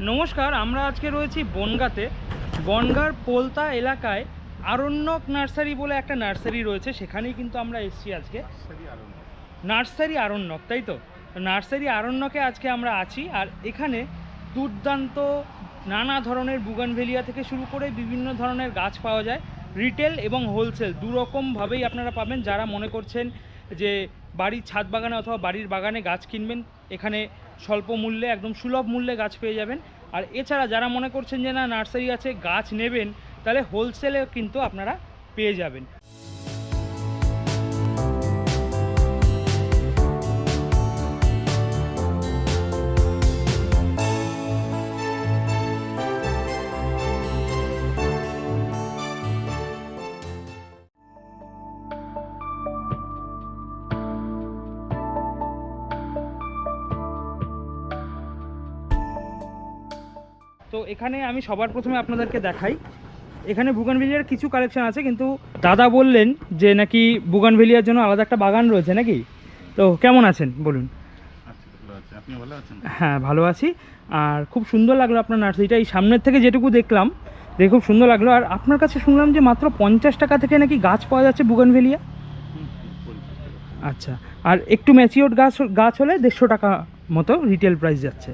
নমস্কার, আমরা আজকে রয়েছি বনগাঁতে। বনগাঁর পোলতা এলাকায় আরণ্যক নার্সারি বলে একটা নার্সারি রয়েছে, সেখানেই কিন্তু আমরা এসেছি আজকে। নার্সারি আরণ্যক, তাই তো? নার্সারি আরণ্যকে আজকে আমরা আছি, আর এখানে দুর্দান্ত নানা ধরনের বুগানভেলিয়া থেকে শুরু করে বিভিন্ন ধরনের গাছ পাওয়া যায়, রিটেল এবং হোলসেল, দুরকমভাবেই আপনারা পাবেন। যারা মনে করছেন যে বাড়ির ছাদ বাগানে অথবা বাড়ির বাগানে গাছ কিনবেন, এখানে স্বল্প মূল্যে, একদম সুলভ মূল্যে গাছ পেয়ে যাবেন। আর এছাড়া যারা মনে করছেন যে না, নার্সারি আছে, গাছ নেবেন, তাহলে হোলসেলে কিন্তু আপনারা পেয়ে যাবেন। তো এখানে আমি সবার প্রথমে আপনাদেরকে দেখাই। এখানে বুগানভেলিয়ার কিছু কালেকশন আছে কিন্তু দাদা বললেন যে নাকি বুগানভেলিয়ার জন্য আলাদা একটা বাগান রয়েছে নাকি? তো কেমন আছেন? বলুন। আচ্ছা হ্যাঁ ভালো আছি। আর খুব সুন্দর লাগল আপনার নার্সারিটা এই সামনের থেকে যেটুকু দেখলাম দেখে খুব সুন্দর লাগল। আর আপনার কাছে শুনলাম যে মাত্র পঞ্চাশ টাকা থেকে নাকি গাছ পাওয়া যাচ্ছে বুগানভেলিয়া আচ্ছা আর একটু ম্যাচিওর গাছ গাছ হলে দেড়শো টাকা মতো রিটেল প্রাইস যাচ্ছে।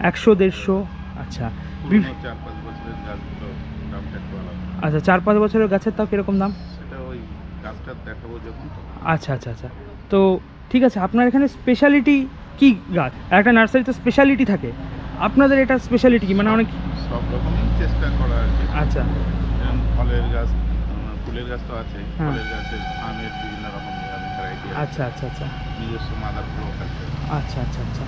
একশো দেড়শো। আচ্ছা। আচ্ছা চার পাঁচ বছরের গাছের তাও কীরকম দাম? আচ্ছা আচ্ছা আচ্ছা। তো ঠিক আছে আপনার এখানে স্পেশালিটি কি গাছ? একটা নার্সারিতে স্পেশালিটি থাকে। আপনাদের এটা স্পেশালিটি কি? মানে অনেক সব রকমই চেষ্টা করা কি। আচ্ছা। ফলের গাছ ফুলের গাছ তো আছে। হ্যাঁ। ফলের গাছের আমের বিভিন্ন রকম ভ্যারাইটি আচ্ছা আচ্ছা আচ্ছা। নিজস্ব মাদার ব্লক আছে। আচ্ছা আচ্ছা আচ্ছা।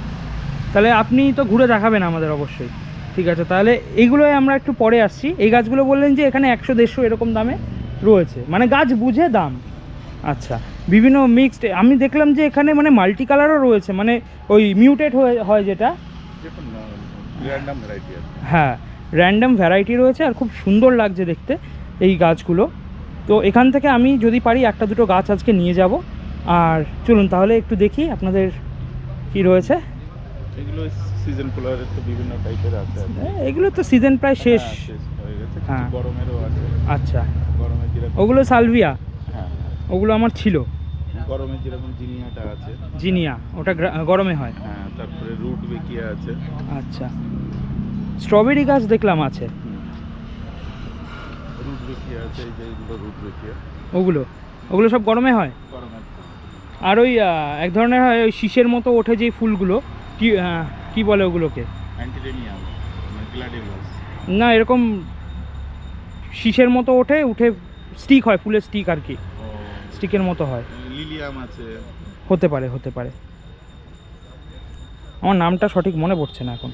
তাহলে আপনি তো ঘুরে দেখাবেন আমাদের অবশ্যই। ঠিক আছে তাহলে এইগুলোই আমরা একটু পরে আসছি। এই গাছগুলো বললেন যে এখানে একশো দেড়শো এরকম দামে রয়েছে। মানে গাছ বুঝে দাম। আচ্ছা বিভিন্ন মিক্সড আমি দেখলাম যে এখানে মানে মাল্টি কালারও রয়েছে মানে ওই মিউটেড হয়ে হয় যেটা। হ্যাঁ র্যান্ডাম ভ্যারাইটি আছে। হ্যাঁ র্যান্ডম ভ্যারাইটি রয়েছে আর খুব সুন্দর লাগছে দেখতে এই গাছগুলো। তো এখান থেকে আমি যদি পারি একটা দুটো গাছ আজকে নিয়ে যাব। আর চলুন তাহলে একটু দেখি আপনাদের কি রয়েছে। এগুলো সিজন তো বিভিন্ন টাইপের আছে। এ, এগুলো তো সিজন প্রায় শেষ। হ্যাঁ, হয়ে গেছে হ্যাঁ। গরমেরও আছে। আচ্ছা। গরমে যেরকম ওগুলো সালভিয়া? হ্যাঁ। ওগুলো আমার ছিল। গরমে যেরকম জিনিয়াটা আছে। জিনিয়া ওটা গরমে হয়। হ্যাঁ তারপরে রুট বেকিয়া আছে। আচ্ছা। স্ট্রবেরি গাছ দেখলাম আছে। রুট বেকিয়া আছে এই যে এইগুলো রুট বেকিয়া। ওগুলো? ওগুলো সব গরমে হয়? গরমের আর ওই এক ধরনের হয় ওই শীষের মতো ওঠে যে ফুলগুলো। কি আহ, কি বলে ওগুলোকে? মানে না এরকম শীষের মতো ওঠে উঠে স্টিক হয় ফুলের স্টিক আর কি। স্টিকের মতো হয়। লিলিয়াম আছে। হতে পারে হতে পারে। আমার নামটা সঠিক মনে পড়ছে না এখন।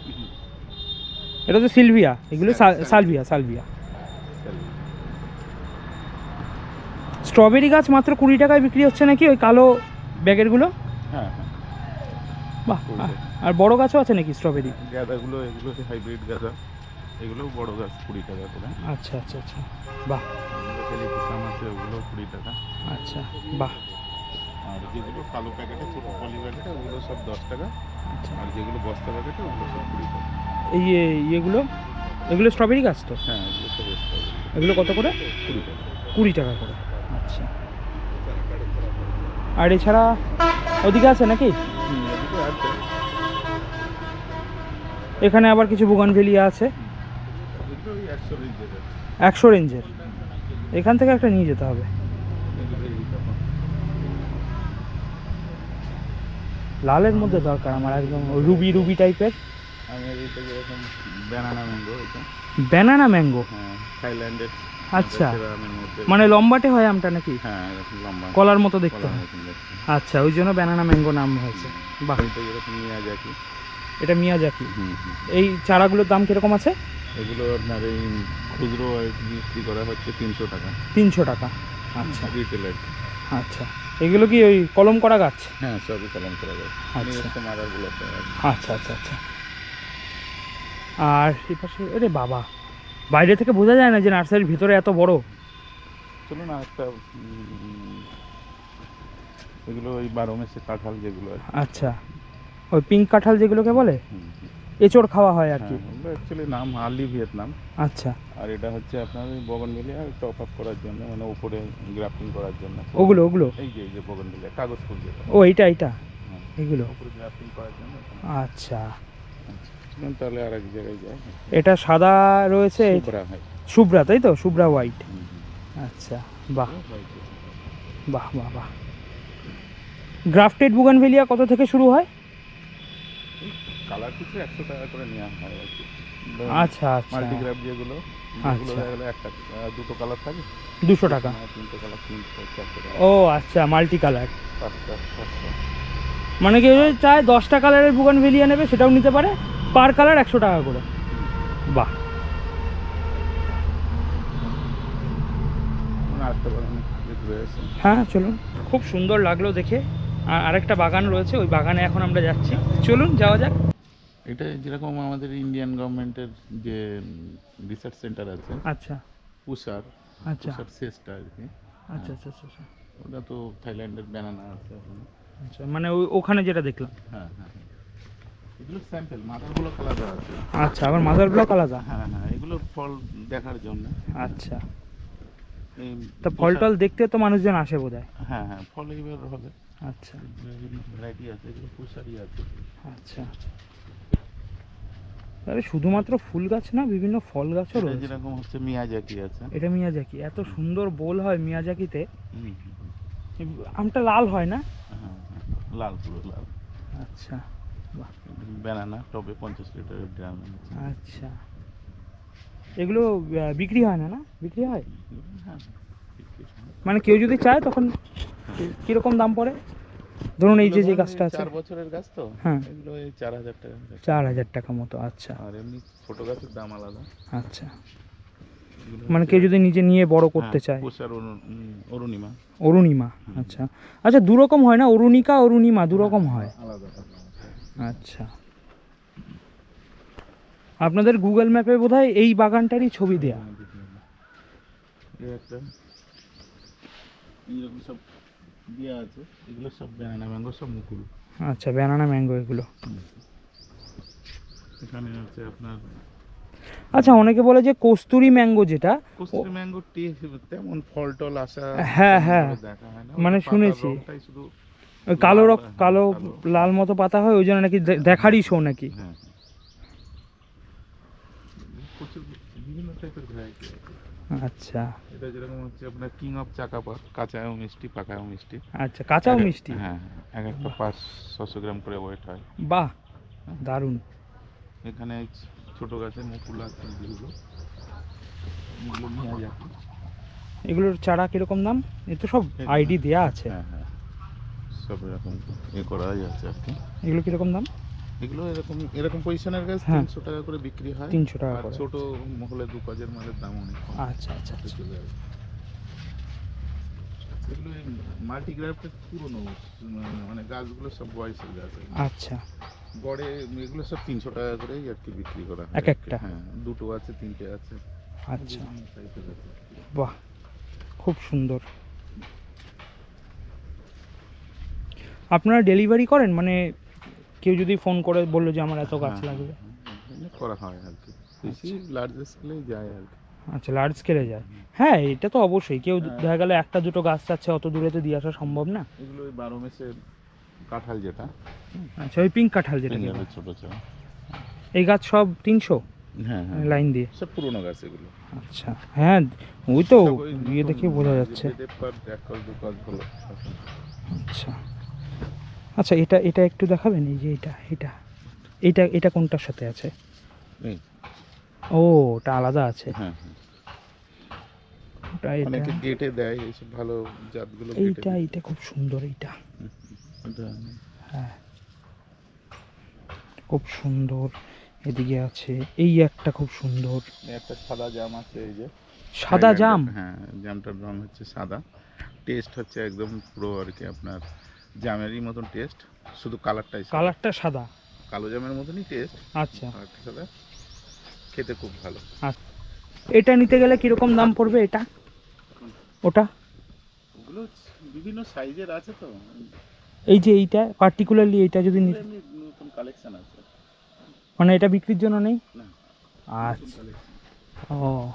এটা তো সিলভিয়া এগুলো সাল- সাল- সালভিয়া সালভিয়া স্ট্রবেরি গাছ মাত্র কুড়ি টাকায় বিক্রি হচ্ছে নাকি ওই কালো ব্যাগেরগুলো? হ্যাঁ হ্যাঁ। বাহ আর বড় গাছও আছে নাকি স্ট্রবেরি গাঁদাগুলো এগুলো হাইব্রিড গাঁদা। এগুলো বড় গাছ কুড়ি টাকা করে। আচ্ছা আচ্ছা আচ্ছা। বাহ। টেলিফিসাম আছে ওগুলো কুড়ি টাকা। আচ্ছা বাহ। আর যেগুলো কালো প্যাকেটে ছোটো পলি প্যাকেটে ওগুলো সব দশ টাকা। আচ্ছা। আর যেগুলো বস্তা প্যাকেটে ওগুলো সব কুড়ি টাকা। এই ইয়েগুলো? এগুলো স্ট্রবেরি গাছ তো? হ্যাঁ এগুলো সব ওগুলো। এগুলো কত করে? কুড়ি টাকা। কুড়ি টাকা করে। আচ্ছা। আর এছাড়া ওদিকে আছে নাকি? এখানে আবার কিছু একশো রেঞ্জের আছে। একশো রেঞ্জের। এখান থেকে একটা নিয়ে যেতে হবে। লালের মধ্যে দরকার আমার একদম রুবি রুবি টাইপের। ব্যানানা ম্যাঙ্গো এটা। ব্যানানা ম্যাঙ্গো হ্যাঁ থাইল্যান্ডের আচ্ছা। মধ্যে মানে লম্বাটে হয় আমটা নাকি? হ্যাঁ লম্বা। কলার মতো দেখতে আচ্ছা ওই জন্য ব্যানানা ম্যাঙ্গো নাম হয়েছে। বাহ। মিয়াজাকি। এটা মিয়াজাকি? এই চারাগুলোর দাম কীরকম আছে? এগুলো আপনার এই খুচরো বিক্রি করা হচ্ছে তিনশো টাকা। তিনশো টাকা। আচ্ছা। রিটেল আর কি। আচ্ছা। এগুলো কি ওই কলম করা গাছ? হ্যাঁ সবই কলম করা যায় আচ্ছা। আচ্ছা আচ্ছা আচ্ছা। আর এই পাশে আরে বাবা। বাইরে থেকে বোঝা যায় না যে নার্সারির ভিতরে এত বড়। চলুন একটা এগুলো ওই বারো মেসে কাঁঠাল যেগুলো আচ্ছা। ওই পিঙ্ক কাঁঠাল যেগুলোকে বলে। এচড় খাওয়া হয় আর কি। অ্যাকচুয়ালি নাম আর্লি ভিয়েতনাম। আচ্ছা। আর এটা হচ্ছে আপনার ওই বগনভেলিয়া টপ আপ করার জন্য মানে উপরে গ্রাফটিং করার জন্য। ওগুলো ওগুলো? এই যে এই যে বগনভেলিয়া কাগজ ফুল ও এইটা এইটা? হ্যাঁ, এগুলো? উপরে গ্রাফটিং করার জন্য। আচ্ছা। চলুন তাহলে আর এক জায়গায় যাই। এটা সাদা রয়েছে শুভ্রা শুভ্রা তাই তো? শুভ্রা হোয়াইট। আচ্ছা বাহ। বাহ বাহ বাহ। গ্রাফটেড বুগানভেলিয়া কত থেকে শুরু হয়? কালার কিছু একশো টাকা করে নেওয়া হয় আর কি। আচ্ছা আচ্ছা। মাল্টিগ্রাফ যেগুলো আচ্ছা। একটা দুটো কালার থাকে। দুশো টাকা। তিনটে কালার ও আচ্ছা মাল্টি কালার পাঁচটা পাঁচটা মানে কেউ চায় দশটা কালারের বুগান বুগানভেলিয়া নেবে সেটাও নিতে পারে? পার কালার একশো টাকা করে। বাহ। মানে আসতে পারেন হ্যাঁ চলুন। খুব সুন্দর লাগল দেখে। আর আরেকটা বাগান রয়েছে ওই বাগানে এখন আমরা যাচ্ছি। চলুন যাওয়া যাক। এটা যেরকম আমাদের ইন্ডিয়ান গভর্নমেন্টের যে রিসার্চ সেন্টার আছে আচ্ছা। পুষার আচ্ছা। পুষার শেষটা আর কি। আচ্ছা আচ্ছা আচ্ছা আচ্ছা। ওটা তো থাইল্যান্ডের ব্যানানা আছে। আচ্ছা মানে ওখানে যেটা দেখলাম। হ্যাঁ হ্যাঁ হ্যাঁ। এগুলো স্যাম্পল মাথাগুলো আলাদা আছে। আচ্ছা আবার মাদার ব্লক আলাদা হ্যাঁ হ্যাঁ এগুলো ফল দেখার জন্য। আচ্ছা। তা ফল টল দেখতে তো মানুষজন আসে বোধ হ্যাঁ হ্যাঁ ফল এইবার হবে। আচ্ছা। ভ্যারাইটি আছে এগুলো পুষারই আছে। আচ্ছা। তাহলে শুধুমাত্র ফুল গাছ না বিভিন্ন ফল গাছও রয়েছে। যেরকম হচ্ছে মিয়াজাকি আছে। এটা মিয়াজাকি। এত সুন্দর বোল হয় মিয়াজাকিতে। আমটা লাল হয় না? হ্যাঁ হ্যাঁ লাল পুরো লাল। আচ্ছা। ব্যানানা টবে পঞ্চাশ লিটারের ড্রাম আচ্ছা। এগুলো বিক্রি হয় না না? বিক্রি হয়? হ্যাঁ মানে কেউ যদি চায় তখন কীরকম দাম পড়ে? ধরুন এই যে যে গাছটা আছে। চার বছরের গাছ তো? হ্যাঁ। এগুলো এই চার হাজার টাকা। চার হাজার টাকা মতো আচ্ছা। আর এমনি ছোট গাছের দাম আলাদা। আচ্ছা। মানে কেউ যদি নিজে নিয়ে বড় করতে হ্যাঁ, চায়। অরুণিমা। অরুণিমা আচ্ছা। আচ্ছা দুরকম হয় না? অরুণিকা অরুণিমা দুরকম হয়। আলাদা আলাদা। আচ্ছা। আপনাদের গুগল ম্যাপে বোধহয় এই বাগানটারই ছবি দেয়া। সব দেওয়া আছে। এগুলো সব ব্যানানা ম্যাঙ্গো সব মুকুল। আচ্ছা ব্যানানা ম্যাঙ্গো এগুলো। এখানে আছে আপনার আচ্ছা অনেকে বলে যে কস্তুরি ম্যাঙ্গো যেটা কস্তুরি ম্যাঙ্গো টি তেমন ফল টল আসা হ্যাঁ, হ্যাঁ। মানে শুনেছি। শুধু কালো রক কালো কালো। লাল মতো পাতা হয় ওই জন্য নাকি দেখারই শো নাকি? হ্যাঁ। আচ্ছা। এটা যেরকম হচ্ছে আপনার কিং অফ চাকাপা কাঁচাও মিষ্টি পাকাও মিষ্টি। আচ্ছা কাঁচাও মিষ্টি? হ্যাঁ হ্যাঁ, এক একটা পাঁচ ছশো গ্রাম করে ওয়েট হয়। বাহ দারুণ। এখানে ছোট মুকুল আছে যেগুলো এগুলোর চারা কীরকম দাম? এ তো সব আইডি দেয়া আছে। হ্যাঁ হ্যাঁ। সব এরকম এ করা যাচ্ছে আর কি। এগুলো কীরকম দাম? এগুলো এরকম এরকম পজিশনের গাছ হ্যাঁ। তিনশো টাকা করে বিক্রি হয়। 300 টাকা করে। ছোট মহলে দু কাজের মালের দাম অনেক আচ্ছা আচ্ছা আচ্ছা। চলে যাবে। এগুলো মাল্টিগ্রাফের পুরনো মানে গাছগুলো সব বয়সের গাছ আচ্ছা। গড়ে এগুলো সব তিনশো টাকা করেই আর কি বিক্রি করা হয়। এক একটা? হ্যাঁ দুটো আছে তিনটে আছে। আচ্ছা। আছে। বাহ খুব সুন্দর। আপনারা ডেলিভারি করেন? মানে কেউ যদি ফোন করে বলল যে আমার এত গাছ হ্যাঁ, লাগবে। করা হয় আর কি। বেশি লার্জ স্কেলেই যায় আর কি। আচ্ছা লার্জ স্কেলে যায়। হ্যাঁ এটা তো অবশ্যই। কেউ হ্যাঁ। দেখা গেলে একটা দুটো গাছ চাচ্ছে অত দূরে তো দিয়ে আসা সম্ভব না। এগুলো ওই বারো মেসের কাঁঠাল যেটা। আচ্ছা ওই পিঙ্ক কাঁঠাল যেটা। ছোট ছোট। এই গাছ সব তিনশো? হ্যাঁ হ্যাঁ। লাইন দিয়ে। সব পুরোনো গাছ এগুলো। আচ্ছা হ্যাঁ ওই তো ইয়ে দেখে বোঝা যাচ্ছে। আচ্ছা। আচ্ছা এটা এটা একটু দেখাবেন? এই যে এটা এটা। এটা এটা কোনটার সাথে আছে? ও ওটা আলাদা আছে। হ্যাঁ হ্যাঁ। ওটা এটা। গেটে দেয় এইসব ভালো জাতগুলো এইটা এইটা খুব সুন্দর এইটা। হ্যাঁ। খুব সুন্দর। এদিকে আছে এই একটা খুব সুন্দর। একটা সাদা জাম আছে এই যে। সাদা জাম? হ্যাঁ জামটার রং হচ্ছে সাদা। টেস্ট হচ্ছে একদম পুরো আর কি আপনার। জামেরই মতন টেস্ট শুধু কালারটাই কালারটা সাদা? কালো জামের মতনই টেস্ট আচ্ছা। কালারটা সাদা। খেতে খুব ভালো। এটা নিতে গেলে কীরকম দাম পড়বে এটা? ওটা? ওগুলো বিভিন্ন সাইজের আছে তো। এই যে এইটা পার্টিকুলারলি এইটা যদি নিতে নতুন কালেকশন আছে। মানে এটা বিক্রির জন্য নেই? না। আচ্ছা। ও।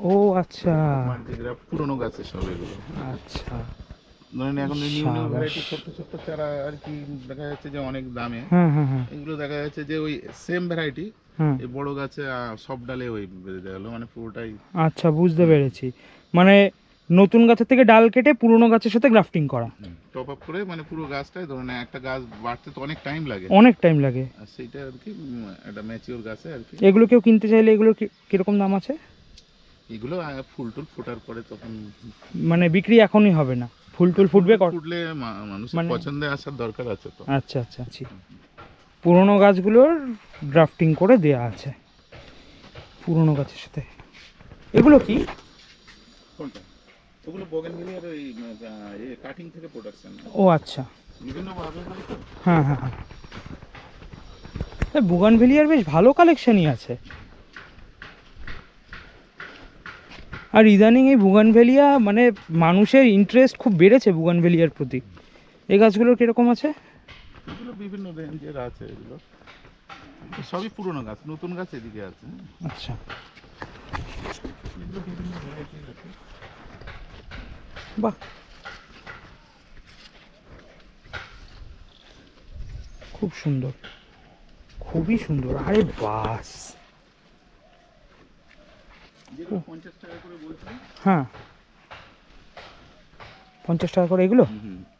ও আচ্ছা। মাল্টিগ্রাফ পুরোনো গাছের সব এগুলো আচ্ছা। ধরেন এখন নিউ নিউ ভ্যারাইটি চারা আর কি দেখা যাচ্ছে যে অনেক দামে। হ্যাঁ হ্যাঁ হ্যাঁ। এগুলো দেখা যাচ্ছে যে ওই সেম ভ্যারাইটি এই বড় গাছে সব ডালে ওই বেঁধে মানে পুরোটাই। আচ্ছা বুঝতে পেরেছি। মানে নতুন গাছের থেকে ডাল কেটে পুরনো গাছের সাথে গ্রাফটিং করা। টপ আপ করে মানে পুরো গাছটাই ধরেন একটা গাছ বাড়তে তো অনেক টাইম লাগে। অনেক টাইম লাগে। আর সেইটা আর কি একটা ম্যাচিওর গাছে আর কি। এগুলো কেউ কিনতে চাইলে এগুলো কি- কীরকম দাম আছে? এগুলো ফুল টুল ফোটার পরে তখন মানে বিক্রি এখনই হবে না। ফুল টুল ফুটবে ফুটলে মানুষের মানে- পছন্দে আসার দরকার আছে তো। আচ্ছা আচ্ছা আচ্ছা। পুরনো গাছগুলোর ড্রাফটিং করে দেয়া আছে। পুরনো গাছের সাথে। এগুলো কি? কোনটা? ওগুলো বোগেনভিলিয়ার ওই কাটিং থেকে প্রোডাকশন ও আচ্ছা। বিভিন্ন ভাবে হ্যাঁ হ্যাঁ হ্যাঁ বুগানভেলিয়ার বেশ ভালো কালেকশনই আছে। আর ইদানিং এই বুগানভেলিয়া মানে মানুষের ইন্টারেস্ট খুব বেড়েছে বুগানভেলিয়ার প্রতি। এই গাছগুলোর কীরকম আছে? এগুলো বিভিন্ন রেঞ্জের আছে এগুলো। সবই পুরনো গাছ নতুন গাছ এদিকে আছে। আচ্ছা। বাহ। খুব সুন্দর। খুবই সুন্দর। আরে বাস যেগুলো পঞ্চাশ টাকা করে বলছি হ্যাঁ। পঞ্চাশ টাকা করে এগুলো?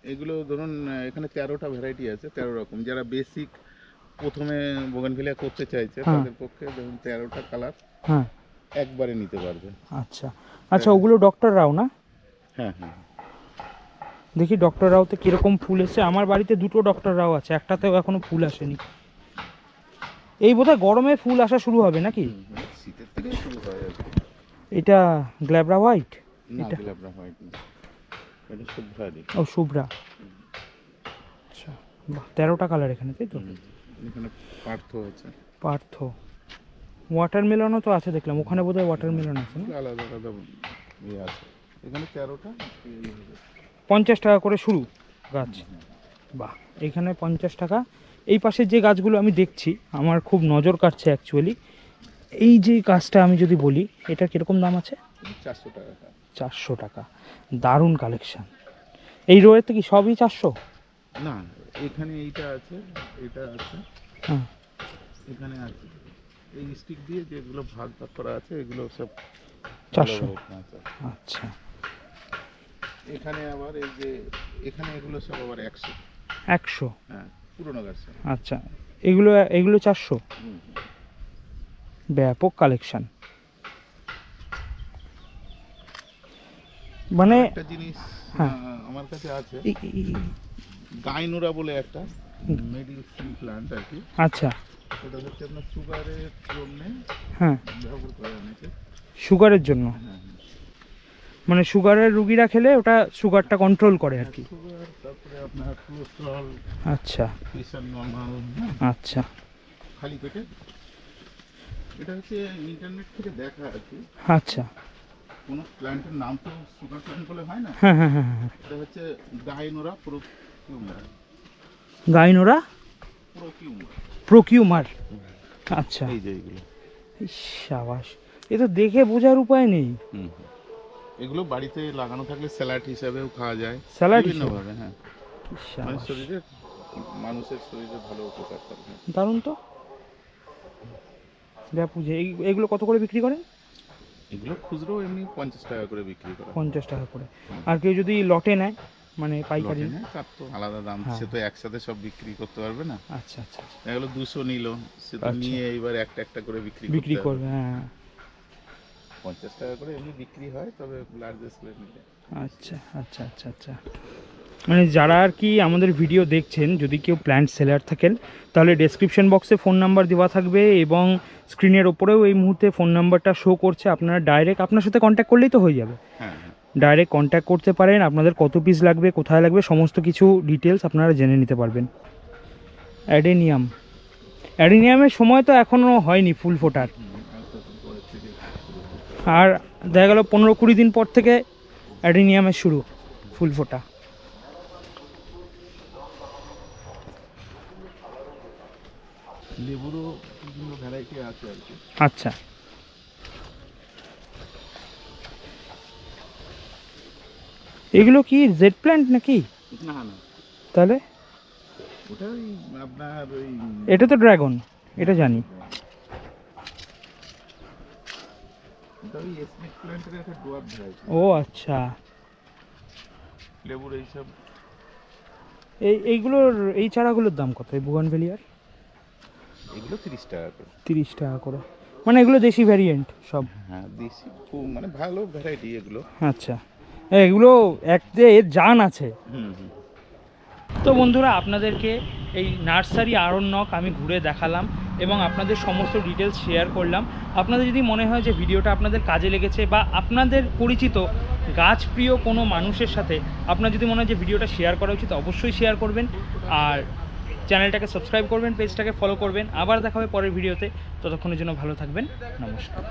এগুলো ধরুন এখানে তেরোটা ভ্যারাইটি আছে তেরো রকম। যারা বেসিক প্রথমে বোগানভিলিয়া করতে চাইছে হ্যাঁ। তাদের পক্ষে ধরুন তেরোটা কালার হ্যাঁ। একবারে নিতে পারবে। আচ্ছা। আচ্ছা ওগুলো ডক্টর রাও না? হ্যাঁ হ্যাঁ। দেখি ডক্টর রাওতে কীরকম ফুল এসছে। আমার বাড়িতে দুটো ডক্টর রাও আছে একটাতেও এখনও ফুল আসেনি। এই বোধহয় গরমে ফুল আসা শুরু হবে নাকি? শীতের থেকে শুরু হয়। এটা গ্ল্যাবরা হোয়াইট? এটা? গোলাপরা হোয়াইট এটা শুভ্রাদি ও শুভ্রা। আচ্ছা বাহ তেরোটা কালার এখানে তাই তো? এখানে পার্থ আছে। পার্থ। ওয়াটারমেলনও তো আছে দেখলাম। ওখানে বোধহয় ওয়াটারমেলন আছে না? আলাদা আলাদা ইয়ে আছে। এখানে তেরোটা? পঞ্চাশ টাকা করে শুরু গাছ। বাহ এখানে পঞ্চাশ টাকা। এই পাশে যে গাছগুলো আমি দেখছি আমার খুব নজর কাটছে অ্যাকচুয়ালি এই যে গাছটা আমি যদি বলি এটা কীরকম দাম আছে? চারশো টাকা। চারশো টাকা। দারুণ কালেকশন এই রোয়েতে কি সবই চারশো? না এখানে এইটা আছে এটা আছে হ্যাঁ। এখানে আছে। এই স্টিক দিয়ে যেগুলো ভাগ ভাগ করা আছে এগুলো সব চারশো। আচ্ছা। এখানে আবার এই যে এখানে এগুলো সব আবার একশো। একশো? হ্যাঁ পুরোনো গাছ আচ্ছা। এগুলো এগুলো চারশো। ব্যাপক কালেকশন মানে একটা জিনিস হ্যাঁ। আমার কাছে আছে। গাইনোরা বলে একটা মেডিসিন প্ল্যান্ট আর কি। আচ্ছা। ওটা হচ্ছে আপনার সুগারের জন্য হ্যাঁ। ব্যবহার করে অনেকে সুগারের জন্য। হ্যাঁ হ্যাঁ। মানে সুগারের রুগীরা খেলে ওটা সুগারটা কন্ট্রোল করে আর কি। তারপরে আপনার আচ্ছা। আচ্ছা। খালি পেটে? এটা হচ্ছে ইন্টারনেট থেকে দেখা আর কি আচ্ছা। কোনো প্ল্যান্টের নাম তো সুগার প্ল্যান্ট বলে হয় না? হ্যাঁ হ্যাঁ হ্যাঁ হ্যাঁ এটা হচ্ছে গাইনোরা প্রোকিউমার গাইনোরা প্রোকিউমার প্রকিউমার আচ্ছা। এই যে এইগুলো। ইস, সাবাস। এ তো দেখে বোঝার উপায় নেই। এগুলো বাড়িতে লাগানো থাকলে স্যালাড হিসাবেও খাওয়া যায়। স্যালাড বিভিন্ন হিসেবে? হ্যাঁ। মানে শরীরে মানুষের শরীরে ভালো উপকার করে দারুণ তো। যা পুজো। এই এগুলো কত করে বিক্রি করেন? এগুলো খুচরো এমনি পঞ্চাশ টাকা করে বিক্রি করা পঞ্চাশ টাকা করে। আর কেউ যদি লটে নেয় মানে পাইকারি তার তো আলাদা দাম। হ্যাঁ। সে তো একসাথে সব বিক্রি করতে পারবে না। আচ্ছা আচ্ছা আচ্ছা। এগুলো দুশো নিল সে তো আচ্ছা। নিয়ে এইবার একটা একটা করে বিক্রি বিক্রি করবে হ্যাঁ পঞ্চাশ টাকা করে এমনি বিক্রি হয় তবে লার্জ স্কেলে নিলে আচ্ছা আচ্ছা আচ্ছা আচ্ছা। মানে যারা আর কি আমাদের ভিডিও দেখছেন যদি কেউ প্ল্যান্ট সেলার থাকেন তাহলে ডেসক্রিপশন বক্সে ফোন নাম্বার দেওয়া থাকবে এবং স্ক্রিনের ওপরেও এই মুহূর্তে ফোন নাম্বারটা শো করছে। আপনারা ডাইরেক্ট আপনার সাথে কন্ট্যাক্ট করলেই তো হয়ে যাবে। হ্যাঁ হ্যাঁ। ডাইরেক্ট কন্ট্যাক্ট করতে পারেন আপনাদের কত পিস লাগবে কোথায় লাগবে সমস্ত কিছু ডিটেলস আপনারা জেনে নিতে পারবেন। অ্যাডেনিয়াম অ্যাডেনিয়ামের সময় তো এখনও হয়নি ফুল ফোটার। আর দেখা গেল পনেরো কুড়ি দিন পর থেকে অ্যাডেনিয়ামের শুরু ফুল ফোটা। লেবুরও বিভিন্ন ভ্যারাইটি আছে আর কি। আচ্ছা। এগুলো কি জেড প্ল্যান্ট নাকি? না না। তাহলে? ওটা ওই আপনার ওই এটা তো ড্রাগন এটা জানি। ওটা ওই স্নেক প্ল্যান্টের একটা ডোয়ার ভ্যারাইটি ও আচ্ছা। লেবুর এইসব। এই এইগুলোর এই চারাগুলোর দাম কত? এই বুগানভেলিয়ার এগুলো তিরিশ টাকা করে। তিরিশ টাকা করে। মানে এগুলো দেশি ভ্যারিয়েন্ট সব। হ্যাঁ দেশি খুব মানে ভালো ভ্যারাইটি এগুলো। আচ্ছা। এগুলো এক যে এর জান আছে। তো বন্ধুরা আপনাদেরকে এই নার্সারি আরণ্যক আমি ঘুরে দেখালাম এবং আপনাদের সমস্ত ডিটেলস শেয়ার করলাম। আপনাদের যদি মনে হয় যে ভিডিওটা আপনাদের কাজে লেগেছে বা আপনাদের পরিচিত গাছ প্রিয় কোনো মানুষের সাথে আপনার যদি মনে হয় যে ভিডিওটা শেয়ার করা উচিত অবশ্যই শেয়ার করবেন। আর চ্যানেলটাকে সাবস্ক্রাইব করবেন, পেজটাকে ফলো করবেন। আবার দেখা হবে পরের ভিডিওতে। ততক্ষণের জন্য ভালো থাকবেন। নমস্কার।